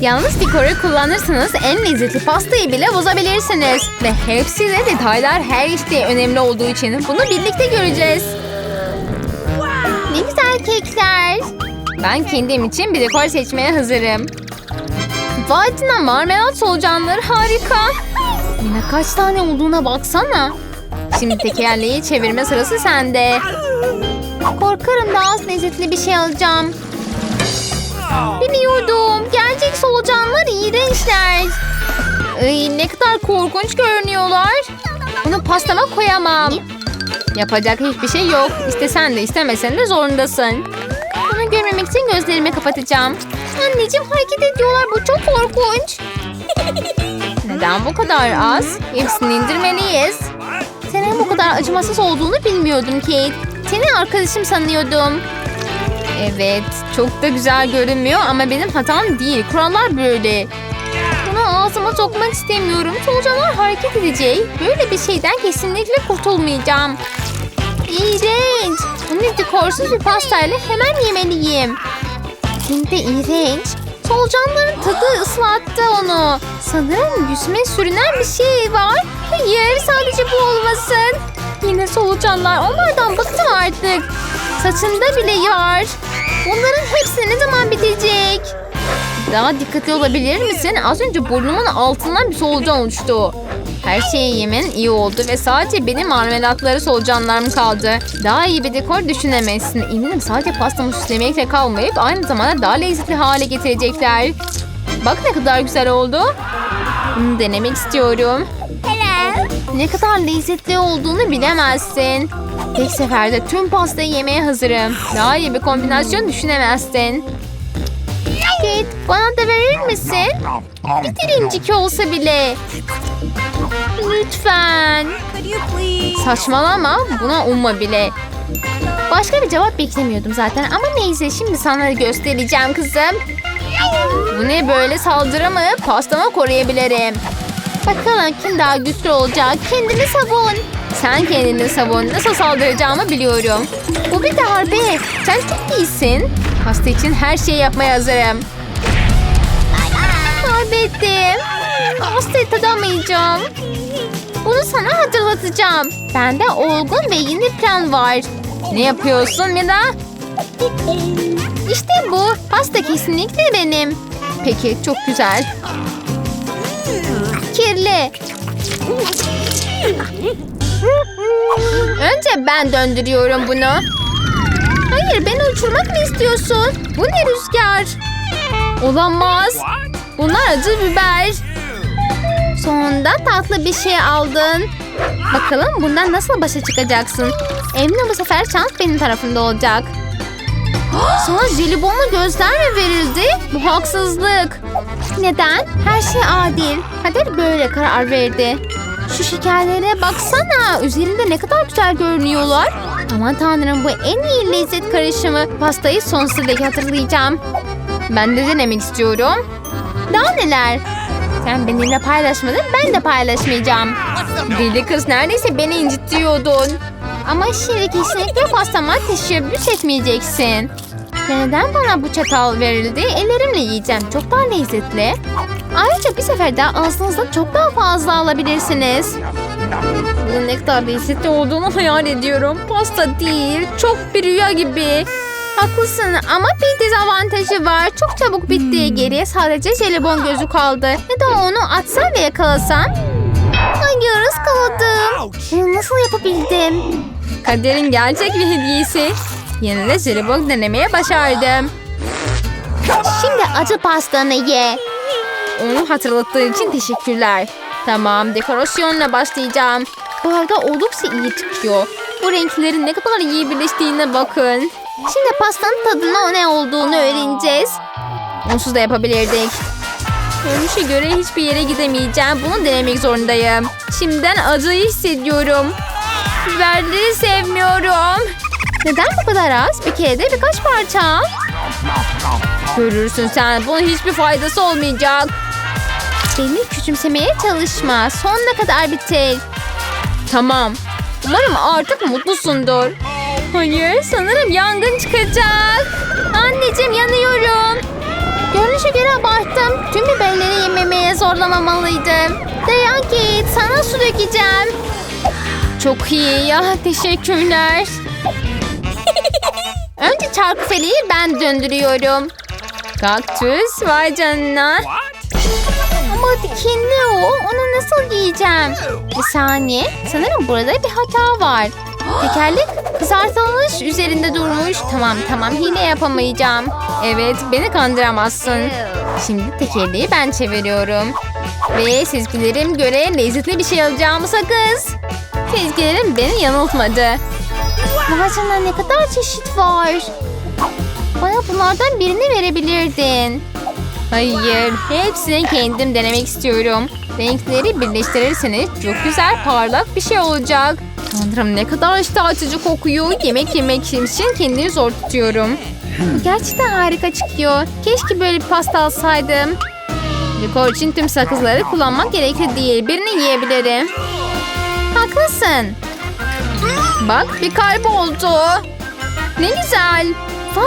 Yalnız dekoru kullanırsanız en lezzetli pastayı bile bozabilirsiniz. Ve hepsi de detaylar her işte önemli olduğu için bunu birlikte göreceğiz. Ne güzel kekler. Ben kendim için bir dekor seçmeye hazırım. Vati'nin marmelat solucanları harika. Yine kaç tane olduğuna baksana. Şimdi tekerleği çevirme sırası sende. Korkarım daha az lezzetli bir şey alacağım. Biliyordum. Gerçek solucanlar iğrençler. Ay, ne kadar korkunç görünüyorlar. Bunu pastama koyamam. Yapacak hiçbir şey yok. İstesen de istemesen de zorundasın. Bunu görmemek için gözlerimi kapatacağım. Anneciğim hareket ediyorlar. Bu çok korkunç. Neden bu kadar az? Hepsini indirmeliyiz. Senin bu kadar acımasız olduğunu bilmiyordum Kate. Seni arkadaşım sanıyordum. Evet, çok da güzel görünmüyor ama benim hatam değil. Kurallar böyle. Bunu ağzıma sokmak istemiyorum. Solucanlar hareket edecek. Böyle bir şeyden kesinlikle kurtulmayacağım. İğrenç. Bunu dekorsuz bir pastayla hemen yemeliyim. Hem de iğrenç. Solucanların tadı ıslattı onu. Sanırım yüzüme sürünen bir şey var. Hayır sadece bu olmasın. Yine solucanlar. Onlardan bıktım artık. Saçında bile var. Bunların hepsi ne zaman bitecek? Daha dikkatli olabilir misin? Az önce burnumun altından bir solucan uçtu. Her şeyi yemen iyi oldu ve sadece benim marmelatları solucanlarım kaldı. Daha iyi bir dekor düşünemezsin. Eminim sadece pastamı süslemekle kalmayıp aynı zamanda daha lezzetli hale getirecekler. Bak ne kadar güzel oldu. Bunu denemek istiyorum. Ne kadar lezzetli olduğunu bilemezsin. Tek seferde tüm pastayı yemeye hazırım. Daha iyi bir kombinasyon düşünemezsin. Kate bana da verir misin? Bir dilimcik olsa bile. Lütfen. Saçmalama buna umma bile. Başka bir cevap beklemiyordum zaten ama neyse şimdi sana göstereceğim kızım. Bu ne böyle saldırı mı? Pastamı koruyabilirim. Bakalım kim daha güçlü olacak. Kendini savun. Sen kendini savun. Nasıl saldıracağımı biliyorum. Bu bir darbe. Sen çok iyisin. Pasta için her şeyi yapmaya hazırım. Kaybettim. Pastayı tadamayacağım. Bunu sana hatırlatacağım. Bende olgun ve yeni plan var. Ne yapıyorsun Mida? İşte bu. Pasta kesinlikle benim. Peki çok güzel. Kirli. Önce ben döndürüyorum bunu. Hayır beni uçurmak mı istiyorsun? Bu ne rüzgar? Olamaz. Bunlar acı biber. Sonunda tatlı bir şey aldın. Bakalım bundan nasıl başa çıkacaksın? Eminim bu sefer şans benim tarafımda olacak. Sana jelibonlu gözler mi verildi? Bu haksızlık. Neden? Her şey adil. Kader böyle karar verdi. Şu şekerlere baksana. Üzerinde ne kadar güzel görünüyorlar. Aman tanrım bu en iyi lezzet karışımı. Pastayı sonsuza dek hatırlayacağım. Ben de denemek istiyorum. Daha neler? Sen benimle paylaşmadın ben de paylaşmayacağım. Deli kız neredeyse beni incitiyordun. Ama şimdi kesinlikle pastama teşebbüs etmeyeceksin. Ve neden bana bu çatal verildi? Ellerimle yiyeceğim. Çok daha lezzetli. Ayrıca bir seferde ağzınızda çok daha fazla alabilirsiniz. Bunun ne kadar lezzetli olduğunu hayal ediyorum. Pasta değil, çok bir rüya gibi. Haklısın ama bir dezavantajı var. Çok çabuk bitti. Geriye sadece jelibon gözü kaldı. Ya da onu atsam ve yakalasam? Hayır ıskaladım. Bunu nasıl yapabildim? Kaderin gerçek bir hediyesi. Yine de jelibon denemeye başardım. Şimdi acı pastanı ye. Onu hatırlattığın için teşekkürler. Tamam dekorasyonla başlayacağım. Bu arada oldukça iyi çıkıyor. Bu renklerin ne kadar iyi birleştiğine bakın. Şimdi pastanın tadına ne olduğunu öğreneceğiz. Onsuz da yapabilirdik. Görünüşe göre hiçbir yere gidemeyeceğim. Bunu denemek zorundayım. Şimdiden acıyı hissediyorum. Biberleri sevmiyorum. Neden bu kadar az? Bir kere de birkaç parça. Görürsün sen. Bunun hiçbir faydası olmayacak. Beni küçümsemeye çalışma. Sonuna kadar bitir. Tamam. Umarım artık mutlusundur. Hayır sanırım yangın çıkacak. Anneciğim yanıyorum. Görünüşe göre abarttım. Tüm biberleri yememeye zorlamamalıydım. Dayan git sana su dökeceğim. Çok iyi ya teşekkürler. Önce çarkıfeleyi ben döndürüyorum. Kaktüs vay canına. Ama dikenli o. Onu nasıl giyeceğim? Bir saniye. Sanırım burada bir hata var. Tekerlek kızartılmış üzerinde durmuş. Tamam tamam hile yapamayacağım. Evet beni kandıramazsın. Şimdi tekerleği ben çeviriyorum. Ve sezgilerim göre lezzetli bir şey alacağımı sakız. Sezgilerim beni yanıltmadı. Canına ne kadar çeşit var. Bana bunlardan birini verebilirdin. Hayır, hepsini kendim denemek istiyorum. Renkleri birleştirirseniz çok güzel parlak bir şey olacak. Tanrım ne kadar iştah açıcı kokuyor. Yemek yemek için kendimi zor tutuyorum. Gerçekten harika çıkıyor. Keşke böyle bir pasta alsaydım. Dekor için tüm sakızları kullanmak gerekli değil. Birini yiyebilirim. Haklısın. Bak bir kalp oldu. Ne güzel. Vay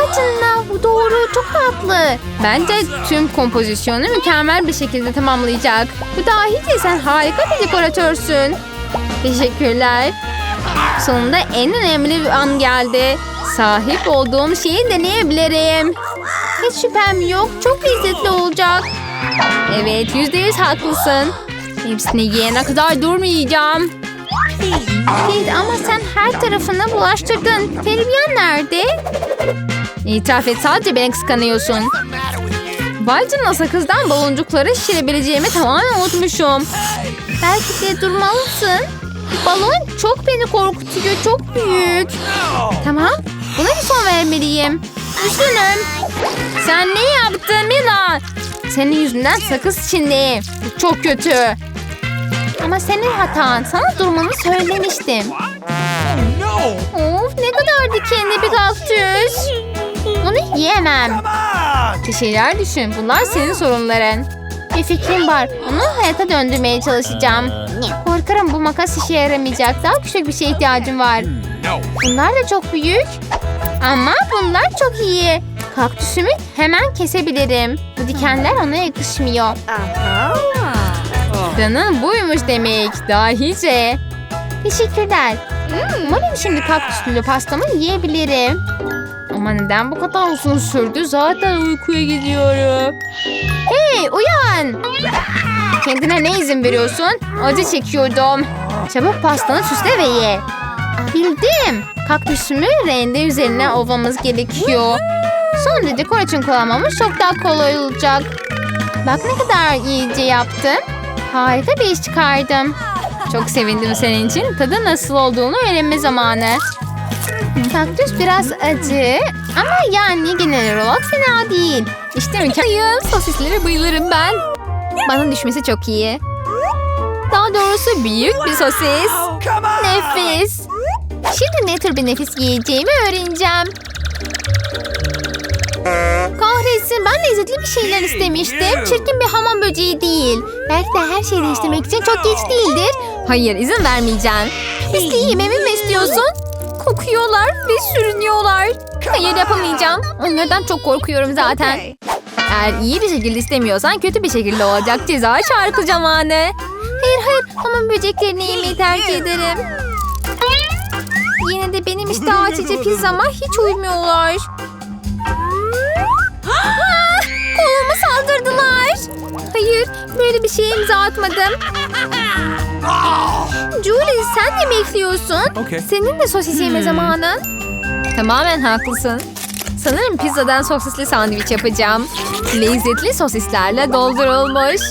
bu doğru çok tatlı. Bence tüm kompozisyonu mükemmel bir şekilde tamamlayacak. Bu dahice sen harika bir dekoratörsün. Teşekkürler. Sonunda en önemli bir an geldi. Sahip olduğum şeyi deneyebilirim. Hiç şüphem yok. Çok lezzetli olacak. Evet yüzde yüz haklısın. Hepsini yiyene kadar durmayacağım. Kate ama sen her tarafına bulaştırdın. Terbiyen nerede? İtiraf et sadece beni kıskanıyorsun. Canına sakızdan baloncukları şişirebileceğimi tamamen unutmuşum. Belki de durmalısın. Balon çok beni korkutuyor. Çok büyük. Tamam. Buna bir son vermeliyim. Üzgünüm. Sen ne yaptın Mila? Senin yüzünden sakız. Bu çok kötü. Ama senin hatan. Sana durmanı söylemiştim. Of ne kadar dikenli bir kaktüs. Bunu yiyemem. Bir şeyler düşün. Bunlar senin sorunların. Bir fikrim var. Onu hayata döndürmeye çalışacağım. Korkarım bu makas işe yaramayacak. Daha küçük bir şeye ihtiyacım var. Bunlar da çok büyük. Ama bunlar çok iyi. Kaktüsümü hemen kesebilirim. Bu dikenler ona yakışmıyor. Planın buymuş demek. Dahice. Teşekkürler. Umarım şimdi kaktüslü pastamı yiyebilirim. Ama neden bu kadar uzun sürdü? Zaten uykuya gidiyorum. Hey uyan. Kendine ne izin veriyorsun? Acı çekiyordum. Çabuk pastanı süsle ve ye. Bildim. Kaktüsümü rende üzerine ovamız gerekiyor. Sonra dekor için kullanmamız çok daha kolay olacak. Bak ne kadar iyice yaptım. Harika bir iş çıkardım. Çok sevindim senin için. Tadı nasıl olduğunu öğrenme zamanı. Kaktüs biraz acı ama yani genel olarak fena değil. İşte mükemmel. Sosislere bayılırım ben. Bana düşmesi çok iyi. Daha doğrusu büyük bir sosis. Nefis. Şimdi ne tür bir nefis yiyeceğimi öğreneceğim. Kahretsin ben lezzetli bir şeyler istemiştim. Çirkin bir hamam böceği değil. Belki de her şeyi değiştirmek için çok geç değildir. Hayır izin vermeyeceğim. Pisliği yememi mi istiyorsun? Kokuyorlar ve sürünüyorlar. Hayır yapamayacağım. Onlardan çok korkuyorum zaten. Eğer iyi bir şekilde istemiyorsan kötü bir şekilde olacak ceza şarkı zamanı. Hayır hayır hamam böceklerini yemeyi tercih ederim. Yine de benim iştah açıcı pizzama hiç uymuyorlar. Ah, Koluma saldırdılar. Hayır, böyle bir şeye imza atmadım. Julie sen de mi ekliyorsun? Okey. Senin de sosis yeme zamanın. Tamamen haklısın. Sanırım pizzadan sosisli sandviç yapacağım. Lezzetli sosislerle doldurulmuş.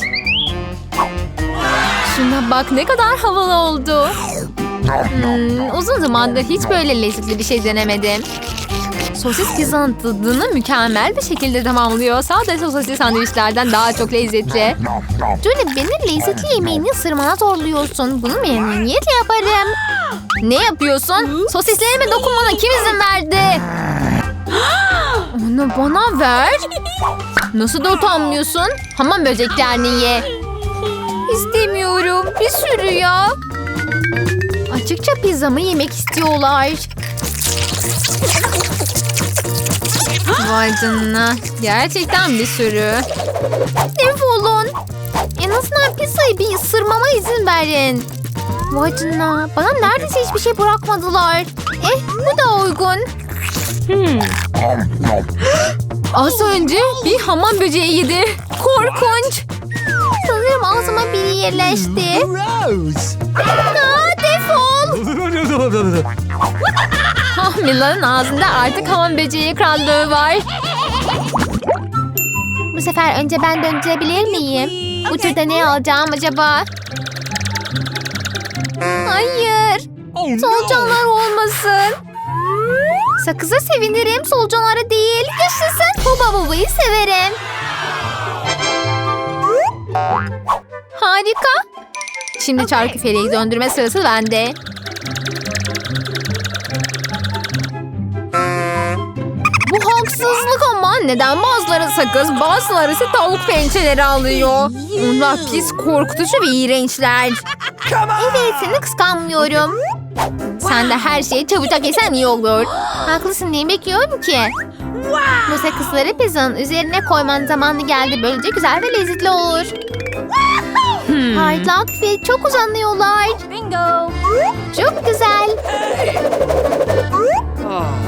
Şuna bak ne kadar havalı oldu. Hmm, uzun zamandır hiç böyle lezzetli bir şey denemedim. Sosis pizzanın tadını mükemmel bir şekilde tamamlıyor. Sadece sosisli sandviçlerden daha çok lezzetli. Julie beni lezzetli yemeğini ısırmana zorluyorsun. Bunu memnuniyetle yaparım. Ne yapıyorsun? Sosislerime dokunmana kim izin verdi? Onu bana ver. Nasıl da utanmıyorsun? Hamam böceklerini ye. İstemiyorum. Bir sürü ya. Açıkça pizzamı yemek istiyorlar. Vay canına. Gerçekten bir sürü. Defolun. En azından pizzayı bir ısırmama izin verin. Vay canına. Bana neredeyse hiçbir şey bırakmadılar. Eh bu da uygun. Az önce bir hamam böceği yedi. Korkunç. Sanırım ağzıma biri yerleşti. Gross! Aa, defol. Ah, Mila'nın ağzında artık hamam böceği krallığı var. Bu sefer önce ben döndürebilir miyim? Bu turda ne alacağım acaba? Hayır. Oh! Solucanlar olmasın. Sakıza sevinirim, solucanlara değil. Yaşasın. Huba bubayı severim. Harika. Şimdi çarkı feleği döndürme sırası bende. Neden bazıları sakız bazıları ise tavuk pençeleri alıyor. Onlar pis korkutucu ve iğrençler. Evet seni kıskanmıyorum. Sen de her şeyi çabucak yesen iyi olur. Haklısın niye bekliyorum ki? Bu sakızları pizzanın üzerine koyman zamanı geldi. Böylece güzel ve lezzetli olur. Parlak ve çok uzanıyorlar. Bingo. Çok güzel. Tadam.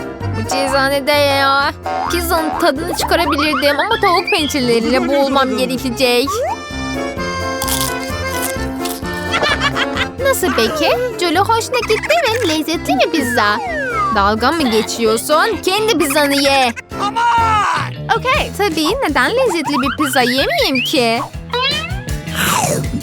Bu cezanede ya. Pizzanın tadını çıkarabilirdim ama tavuk pençeleriyle boğulmam gerekecek. Nasıl peki? Jolly hoşuna gitti mi? Lezzetli mi pizza? Dalga mı geçiyorsun? Kendi pizzanı ye. Okey. Tabii neden lezzetli bir pizza yemeyeyim ki?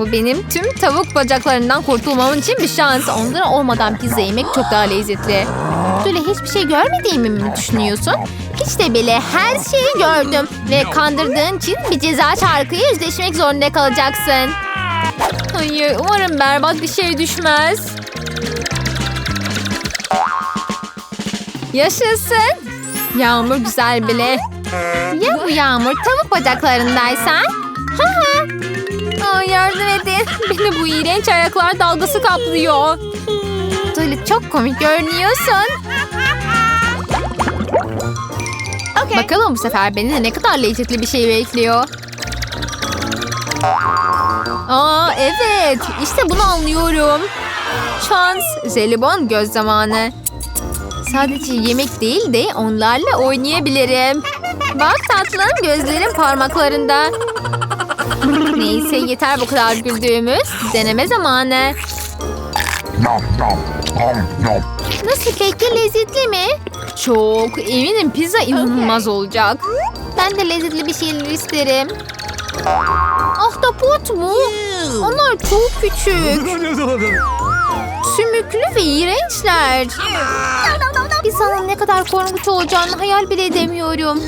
Bu benim tüm tavuk bacaklarından kurtulmam için bir şans. Onları olmadan pizza yemek çok daha lezzetli. Böyle hiçbir şey görmediğimi mi düşünüyorsun? Hiç de bile her şeyi gördüm. Ve kandırdığın için bir ceza şarkıyı yüzleşmek zorunda kalacaksın. Hayır umarım berbat bir şey düşmez. Yaşasın. Yağmur güzel bile. Ya bu yağmur tavuk bacaklarındaysa? Ha ha. Beni bu iğrenç ayaklar dalgası kaplıyor. Dolly çok komik görünüyorsun. Bakalım bu sefer beni ne kadar lezzetli bir şey bekliyor. Aa evet işte bunu anlıyorum. Şans, zelibon göz zamanı. Sadece yemek değil de onlarla oynayabilirim. Bak tatlım gözlerim parmaklarında. Neyse yeter bu kadar güldüğümüz. Deneme zamanı. Nasıl peki lezzetli mi? Çok eminim pizza inanılmaz olacak. Ben de lezzetli bir şeyler isterim. Ahtapot mu? Onlar çok küçük. Sümüklü ve iğrençler. Pizzanın ne kadar korkunç olacağını hayal bile edemiyorum.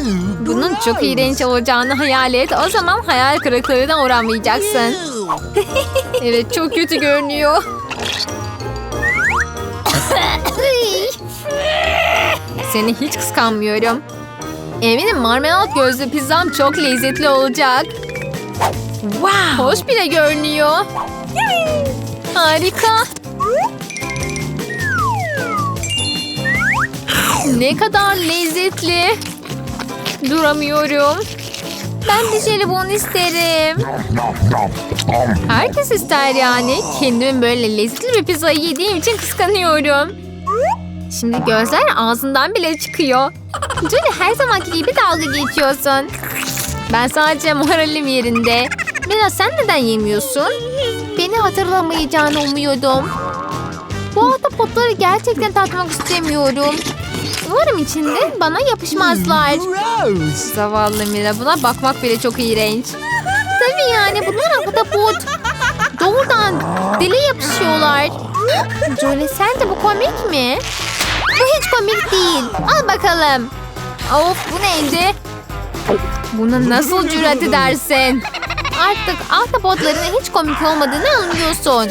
Bunun çok iğrenç olacağını hayal et. O zaman hayal kırıklığına uğramayacaksın. Evet çok kötü görünüyor. Seni hiç kıskanmıyorum. Eminim marmelat gözlü pizzam çok lezzetli olacak. Wow. Hoş bile görünüyor. Harika. Ne kadar lezzetli. Duramıyorum. Ben de jelibon isterim. Herkes ister yani. Kendimin böyle lezzetli bir pizzayı yediğim için kıskanıyorum. Şimdi gözler ağzından bile çıkıyor. Julie her zamanki gibi dalga geçiyorsun. Ben sadece moralim yerinde. Mira sen neden yemiyorsun? Beni hatırlamayacağını umuyordum. Bu ahtapotları gerçekten tatmak istemiyorum. Umarım içinde bana yapışmazlar. Gross. Zavallı Mira buna bakmak bile çok iğrenç. Tabii yani bunlar ahtapot. Doğrudan dile yapışıyorlar. Jolie sence bu komik mi? Bu hiç komik değil. Al bakalım. Of bu neydi? Buna nasıl cüret edersin? Artık ahtapotların hiç komik olmadığını anlıyorsun.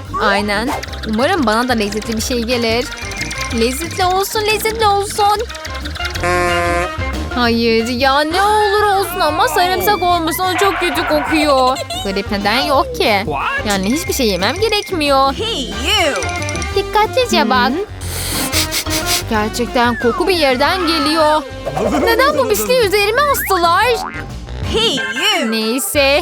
Aynen. Umarım bana da lezzetli bir şey gelir. Lezzetli olsun, lezzetli olsun. Hayır ya ne olur olsun ama sarımsak olmasın o çok kötü kokuyor. Garip neden yok ki? Yani hiçbir şey yemem gerekmiyor. Hey, you. Dikkatlice bak. Gerçekten koku bir yerden geliyor. Neden bu pisliği üzerime astılar? Hey, you. Neyse.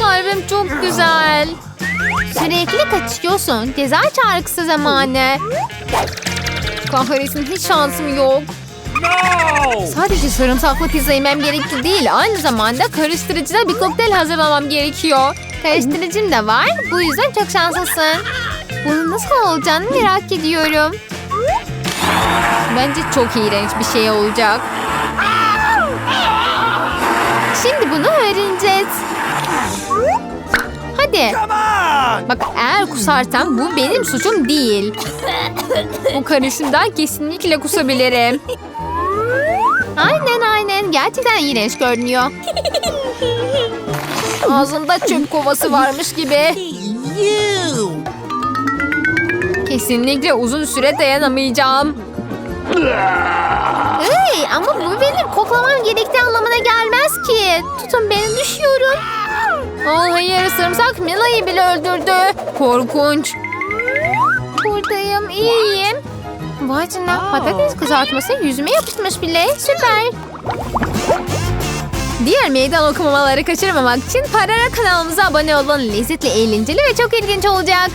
Kalbim çok güzel. Sürekli kaçıyorsun. Ceza çağrısı zamanı. Kahretsin hiç şansım yok. No. Sadece sarımsaklı pizza yemem gerekli değil. Aynı zamanda karıştırıcıda bir kokteyl hazırlamam gerekiyor. Karıştırıcım da var. Bu yüzden çok şanslısın. Bunun nasıl olacağını merak ediyorum. Bence çok iğrenç bir şey olacak. Şimdi bunu öğreneceğiz. Hadi. Bak eğer kusarsam bu benim suçum değil. Bu karışımdan kesinlikle kusabilirim. Aynen aynen. Gerçekten iğrenç görünüyor. Ağzında çöp kovası varmış gibi. Kesinlikle uzun süre dayanamayacağım. Hey, ama bu benim koklamam gerektiği anlamına gelmez ki. Tutun beni düşüyorum. Oh hayır sarımsak Mila'yı bile öldürdü. Korkunç. Buradayım iyiyim. Vay canına patates kızartması yüzüme yapışmış bile. Süper. Diğer meydan okumaları kaçırmamak için Parara kanalımıza abone olun. Lezzetli, eğlenceli ve çok ilginç olacak.